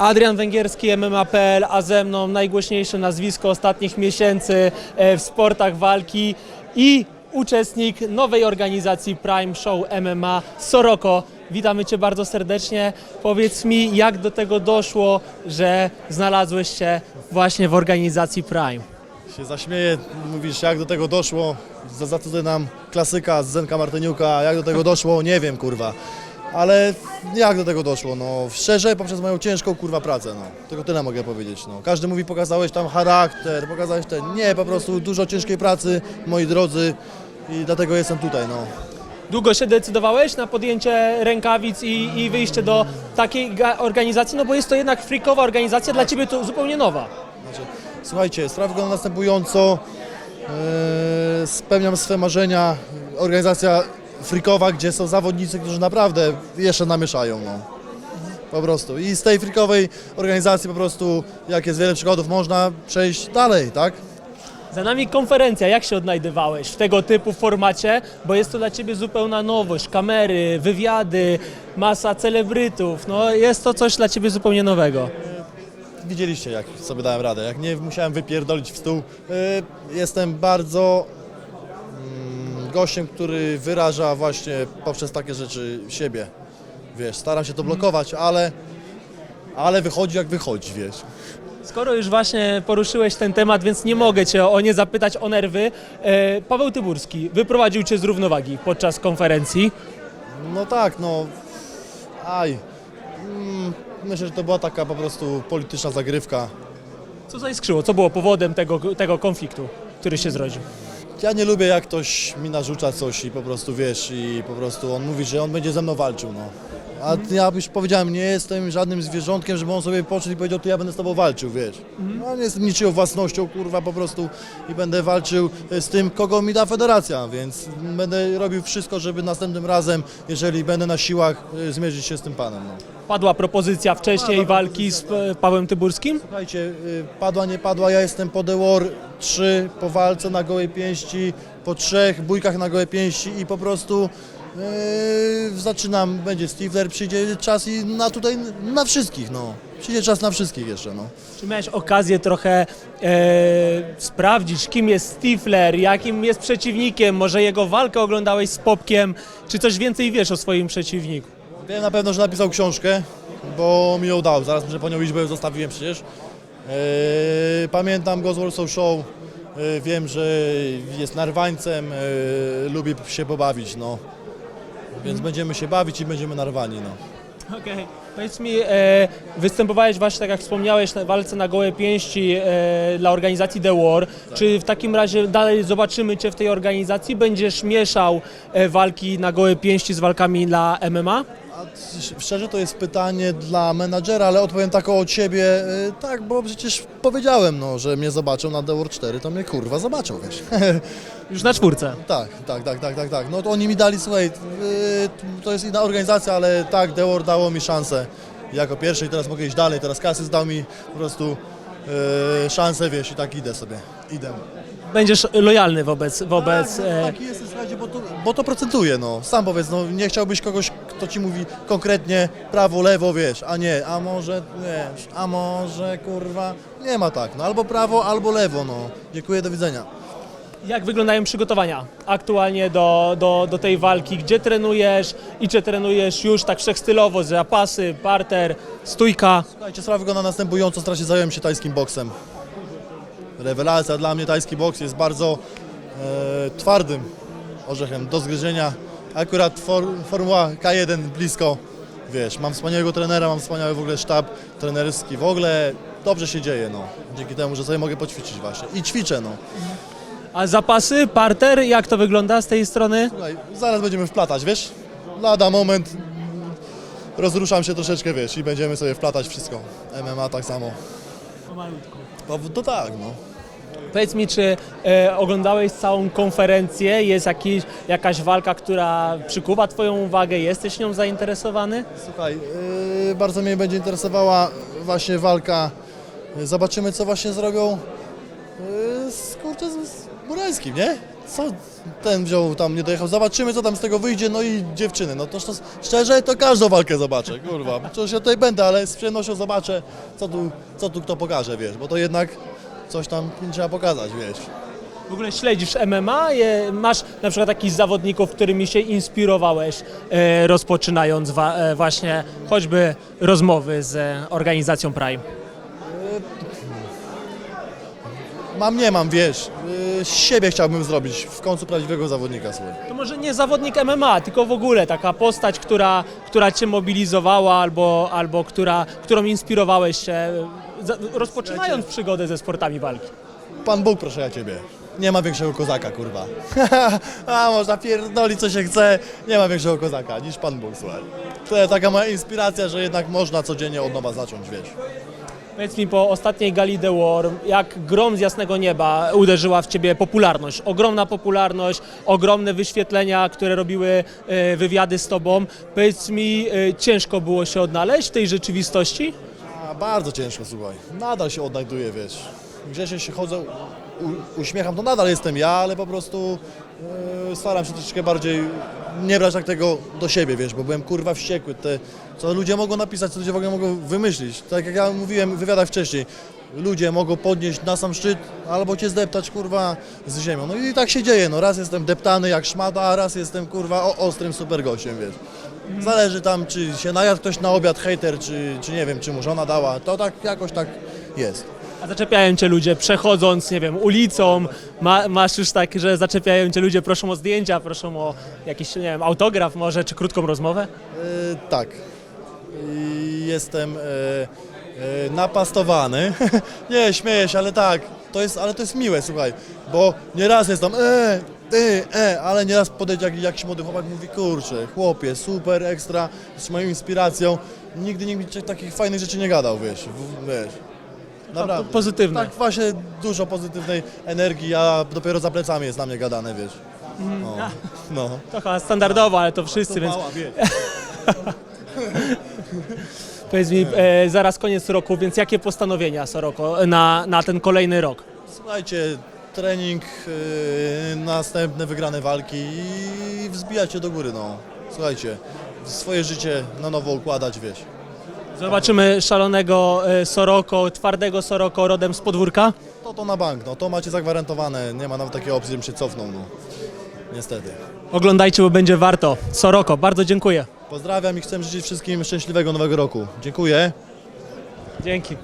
Adrian Węgierski, MMA.pl, a ze mną najgłośniejsze nazwisko ostatnich miesięcy e, w sportach walki i uczestnik nowej organizacji Prime Show MMA Soroko. Witamy Cię bardzo serdecznie. Powiedz mi, jak do tego doszło, że znalazłeś się właśnie w organizacji Prime? się zaśmieje, mówisz jak do tego doszło, za, za to nam klasyka z Zenka Martyniuka, jak do tego doszło, nie wiem kurwa. Ale jak do tego doszło? No szczerze, poprzez moją ciężką kurwa pracę, no. Tylko tyle mogę powiedzieć, no. Każdy mówi, pokazałeś tam charakter, pokazałeś ten. Nie, po prostu dużo ciężkiej pracy, moi drodzy, i dlatego jestem tutaj, no. Długo się decydowałeś na podjęcie rękawic i, i wyjście do takiej ga- organizacji? No bo jest to jednak freakowa organizacja, dla Ciebie to zupełnie nowa. Znaczy, słuchajcie, sprawa wygląda następująco. Eee, spełniam swe marzenia. Organizacja frikowa, gdzie są zawodnicy, którzy naprawdę jeszcze namieszają. No. Po prostu. I z tej frikowej organizacji po prostu, jak jest wiele przykładów, można przejść dalej, tak? Za nami konferencja. Jak się odnajdywałeś w tego typu formacie? Bo jest to dla Ciebie zupełna nowość. Kamery, wywiady, masa celebrytów. No jest to coś dla Ciebie zupełnie nowego. Widzieliście, jak sobie dałem radę. Jak nie musiałem wypierdolić w stół. Eee, jestem bardzo gościem, który wyraża właśnie poprzez takie rzeczy siebie. Wiesz, staram się to blokować, ale, ale wychodzi jak wychodzi, wiesz. Skoro już właśnie poruszyłeś ten temat, więc nie mogę Cię o nie zapytać o nerwy. E, Paweł Tyburski wyprowadził Cię z równowagi podczas konferencji. No tak, no. Aj. Mm, myślę, że to była taka po prostu polityczna zagrywka. Co zaiskrzyło? Co było powodem tego, tego konfliktu, który się zrodził? Ja nie lubię jak ktoś mi narzuca coś i po prostu wiesz, i po prostu on mówi, że on będzie ze mną walczył, no. A ja już powiedziałem, nie jestem żadnym zwierzątkiem, żeby on sobie poszedł i powiedział, to ja będę z tobą walczył, wiesz. No nie jestem niczyją własnością, kurwa, po prostu i będę walczył z tym, kogo mi da federacja, więc będę robił wszystko, żeby następnym razem, jeżeli będę na siłach, y, zmierzyć się z tym panem, no. Padła propozycja wcześniej walki z e, Pawłem Tyburskim? Słuchajcie, y, padła, nie padła, ja jestem po The War 3, po walce na gołej pięści, po trzech bójkach na gołej pięści i po prostu yy, zaczynam, będzie Stifler, przyjdzie czas i na tutaj, na wszystkich, no. Przyjdzie czas na wszystkich jeszcze, no. Czy miałeś okazję trochę e, sprawdzić, kim jest Stifler, jakim jest przeciwnikiem? Może jego walkę oglądałeś z Popkiem? Czy coś więcej wiesz o swoim przeciwniku? Wiem na pewno, że napisał książkę, bo mi ją dał, zaraz muszę po nią ją zostawiłem przecież. Yy, pamiętam go z Warsaw Show, yy, wiem, że jest narwańcem, yy, lubi się pobawić, no. Więc będziemy się bawić i będziemy narwani, no. Okej. Powiedz mi, e, występowałeś właśnie, tak jak wspomniałeś, na walce na gołe pięści e, dla organizacji The War. Czy w takim razie dalej zobaczymy Cię w tej organizacji? Będziesz mieszał e, walki na gołe pięści z walkami dla MMA? Szczerze to jest pytanie dla menadżera, ale odpowiem taką od siebie, y, tak, bo przecież powiedziałem, no, że mnie zobaczą na The War 4, to mnie kurwa zobaczą, wiesz. Już na czwórce. tak, tak, tak, tak, tak, tak. No to oni mi dali, słuchaj, y, to jest inna organizacja, ale tak, The War dało mi szansę jako pierwszy i teraz mogę iść dalej, teraz Kasys dał mi po prostu y, szansę, wiesz, i tak idę sobie, idę. Będziesz lojalny wobec, wobec Tak, e, no, taki jest, słuchajcie, bo to, bo to procentuje, no. Sam powiedz, no nie chciałbyś kogoś, kto ci mówi konkretnie prawo, lewo, wiesz, a nie, a może, wiesz, a może, kurwa, nie ma tak, no albo prawo, albo lewo, no. Dziękuję, do widzenia. Jak wyglądają przygotowania aktualnie do, do, do tej walki? Gdzie trenujesz i czy trenujesz już tak wszechstylowo, zapasy, parter, stójka? Słuchajcie, sprawa wygląda następująco, strasznie zająłem się tajskim boksem. Rewelacja dla mnie, tajski boks jest bardzo e, twardym orzechem do zgryzienia. Akurat for, Formuła K1 blisko, wiesz, mam wspaniałego trenera, mam wspaniały w ogóle sztab trenerski, w ogóle dobrze się dzieje, no. Dzięki temu, że sobie mogę poćwiczyć właśnie. I ćwiczę, no. A zapasy, parter, jak to wygląda z tej strony? Słuchaj, zaraz będziemy wplatać, wiesz? Lada moment, rozruszam się troszeczkę, wiesz, i będziemy sobie wplatać wszystko. MMA tak samo. To, to tak, no. Powiedz mi, czy e, oglądałeś całą konferencję? Jest jakiś, jakaś walka, która przykuwa Twoją uwagę? Jesteś nią zainteresowany? Słuchaj, yy, bardzo mnie będzie interesowała właśnie walka. Zobaczymy, co właśnie zrobią yy, z, kurczę, z, z Murańskim, nie? co ten wziął tam, nie dojechał, zobaczymy co tam z tego wyjdzie, no i dziewczyny, no to, to szczerze to każdą walkę zobaczę, kurwa, przecież ja tutaj będę, ale z przyjemnością zobaczę, co tu, co tu kto pokaże, wiesz, bo to jednak coś tam trzeba pokazać, wiesz. W ogóle śledzisz MMA? Je, masz na przykład takich zawodników, którymi się inspirowałeś, e, rozpoczynając wa, e, właśnie choćby rozmowy z e, organizacją Prime? Mam, nie mam, wiesz, yy, z siebie chciałbym zrobić w końcu prawdziwego zawodnika, słuchaj. To może nie zawodnik MMA, tylko w ogóle taka postać, która, która cię mobilizowała albo, albo która, którą inspirowałeś się, e, za, rozpoczynając przygodę ze sportami walki. Pan Bóg, proszę ja ciebie. Nie ma większego kozaka, kurwa. A można pierdolić co się chce, nie ma większego kozaka niż Pan Bóg, słuchaj. To jest taka moja inspiracja, że jednak można codziennie od nowa zacząć, wiesz. Powiedz mi po ostatniej gali The War, jak grom z jasnego nieba uderzyła w ciebie popularność. Ogromna popularność, ogromne wyświetlenia, które robiły e, wywiady z tobą. Powiedz mi, e, ciężko było się odnaleźć w tej rzeczywistości? Bardzo ciężko, słuchaj. Nadal się odnajduję, wiesz. Gdzieś się chodzę, uśmiecham, to nadal jestem ja, ale po prostu e, staram się troszeczkę bardziej nie brać tak tego do siebie, wiesz, bo byłem kurwa wściekły. Te, co ludzie mogą napisać, co ludzie w ogóle mogą wymyślić. Tak jak ja mówiłem w wywiadach wcześniej. Ludzie mogą podnieść na sam szczyt albo cię zdeptać kurwa z ziemią. No i tak się dzieje. No raz jestem deptany jak szmata, a raz jestem kurwa o, ostrym super gościem, wiesz. Zależy tam, czy się najadł ktoś na obiad hejter, czy, czy nie wiem, czy mu żona dała. To tak jakoś tak jest. A zaczepiają cię ludzie przechodząc, nie wiem, ulicą, ma, masz już tak, że zaczepiają cię ludzie, proszą o zdjęcia, proszą o jakiś, nie wiem, autograf może, czy krótką rozmowę? E, tak. Jestem e, e, napastowany. nie, śmieję się, ale tak. To jest, ale to jest miłe, słuchaj, bo nieraz jest tam e, ty, e, ale nieraz podejdzie jak, jakiś młody chłopak mówi, kurczę, chłopie, super, ekstra, z moją inspiracją. Nigdy nikt mi takich fajnych rzeczy nie gadał, wiesz, w, wiesz. Naprawdę. po- pozytywne. Tak, właśnie dużo pozytywnej energii, a dopiero za plecami jest na mnie gadane, wiesz. No, no. To chyba standardowo, ale to wszyscy, więc Mała, wiesz. powiedz mi, e, zaraz koniec roku, więc jakie postanowienia Soroko na, na ten kolejny rok? Słuchajcie, trening, yy, następne wygrane walki i wzbijać się do góry, no. Słuchajcie, swoje życie na nowo układać, wiesz. Zobaczymy szalonego e, Soroko, twardego Soroko rodem z podwórka. To to na bank, no to macie zagwarantowane, nie ma nawet takiej opcji, żebym się cofnął, no. Niestety. Oglądajcie, bo będzie warto. Soroko, bardzo dziękuję. Pozdrawiam i chcę życzyć wszystkim szczęśliwego nowego roku. Dziękuję. Dzięki.